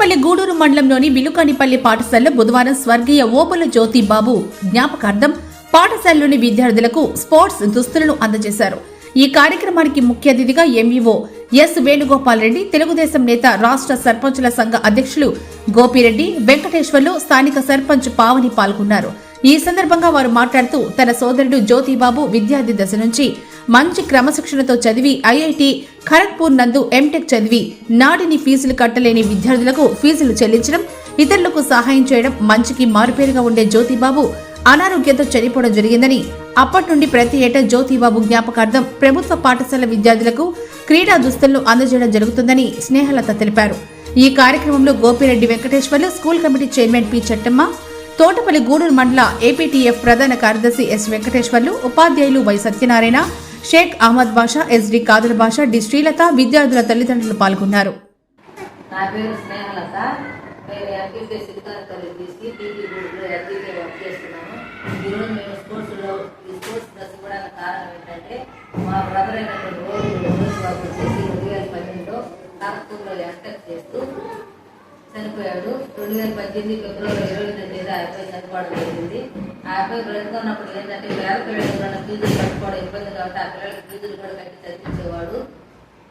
తోటపల్లి గూడూరు మండలంలోని విలుకానిపల్లి పాఠశాలలో బుధవారం స్వర్గీయ ఓపుల జ్యోతి బాబు జ్ఞాపకార్థం పాఠశాలలోని విద్యార్థులకు స్పోర్ట్స్ దుస్తులను అందజేశారు. ఈ కార్యక్రమానికి ముఖ్య అతిథిగా ఎంఈఓ ఎస్ వేణుగోపాల్ రెడ్డి తెలుగుదేశం నేత రాష్ట్ర సర్పంచుల సంఘ అధ్యక్షులు గోపిరెడ్డి వెంకటేశ్వర్లు స్థానిక సర్పంచ్ పావని పాల్గొన్నారు. ఈ సందర్భంగా వారు మాట్లాడుతూ తన సోదరుడు జ్యోతిబాబు విద్యార్థి దశ నుంచి మంచి క్రమశిక్షణతో చదివి ఐఐటి ఖరగ్పూర్ నందు ఎంటెక్ చదివి నాటిని ఫీజులు కట్టలేని విద్యార్థులకు ఫీజులు చెల్లించడం ఇతరులకు సహాయం చేయడం మంచికి మారుపేరుగా ఉండే జ్యోతిబాబు అనారోగ్యంతో చనిపోవడం జరిగిందని అప్పటి నుండి ప్రతి ఏటా జ్యోతిబాబు జ్ఞాపకార్థం ప్రభుత్వ పాఠశాల విద్యార్థులకు క్రీడా దుస్తులను అందజేయడం జరుగుతుందని స్నేహలత తెలిపారు. ఈ కార్యక్రమంలో Gopireddy Venkateswarlu school committee chairman P Chattamma Thotapalli Gudur మండల ఏపీటీఎఫ్ ప్రధాన కార్యదర్శి ఎస్ వెంకటేశ్వర్లు ఉపాధ్యాయులు Y Satyanarayana Shaik Ahmed Basha SD Khader Basha D Srilatha విద్యార్థుల తల్లిదండ్రులు పాల్గొన్నారు. నా పేరు స్నేహలత. నేను సిద్ధార్థ తీసి టీటీ బోర్డులో వర్క్ చేస్తున్నాను. ఈరోజు మేము స్పోర్ట్స్లో ఈ స్పోర్ట్స్ కూడా కారణం ఏంటంటే మా బ్రదర్ అయినటువంటి రోజు రోజు వచ్చేసి రెండు వేల పన్నెండులో చేస్తూ చనిపోయాడు. రెండు వేల పద్దెనిమిది ఫిబ్రవరి ఇరవై తొమ్మిది ఆ అబ్బాయి చనిపోవడం జరిగింది. ఆ అబ్బాయి బ్రతుకున్నప్పుడు ఏంటంటే పేద పిల్లలు ఫీజులు కట్టుకోవడం ఇబ్బంది కాబట్టి ఆ పిల్లలకి ఫీజులు కూడా కట్టి చదివించేవాడు.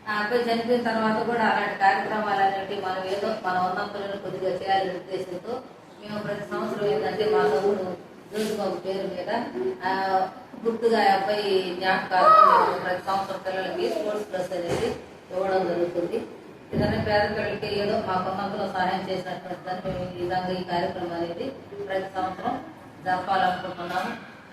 ఆ అబ్బాయి చనిపోయిన తర్వాత కూడా అలాంటి కార్యక్రమాలు అనేవి మనం ఏదో మన పిల్లలు కొద్దిగా చేయాలనే ఉద్దేశంతో మేము ప్రతి సంవత్సరం ఏంటంటే మా తమ్ముడు జ్యోతిబాబు పేరు మీద గుర్తుగా ఆ అబ్బాయి జ్ఞాపకాలు ప్రతి సంవత్సరం పిల్లలకి స్పోర్ట్స్ డ్రెస్ అనేది ఇవ్వడం జరుగుతుంది. ఇలానే పేద పిల్లలకి ఏదో మా కొన్నంతలో సహాయం చేసినటువంటి దాన్ని మేము ఈ విధంగా ఈ కార్యక్రమం అనేది ప్రతి సంవత్సరం జరపాలనుకుంటున్నాము.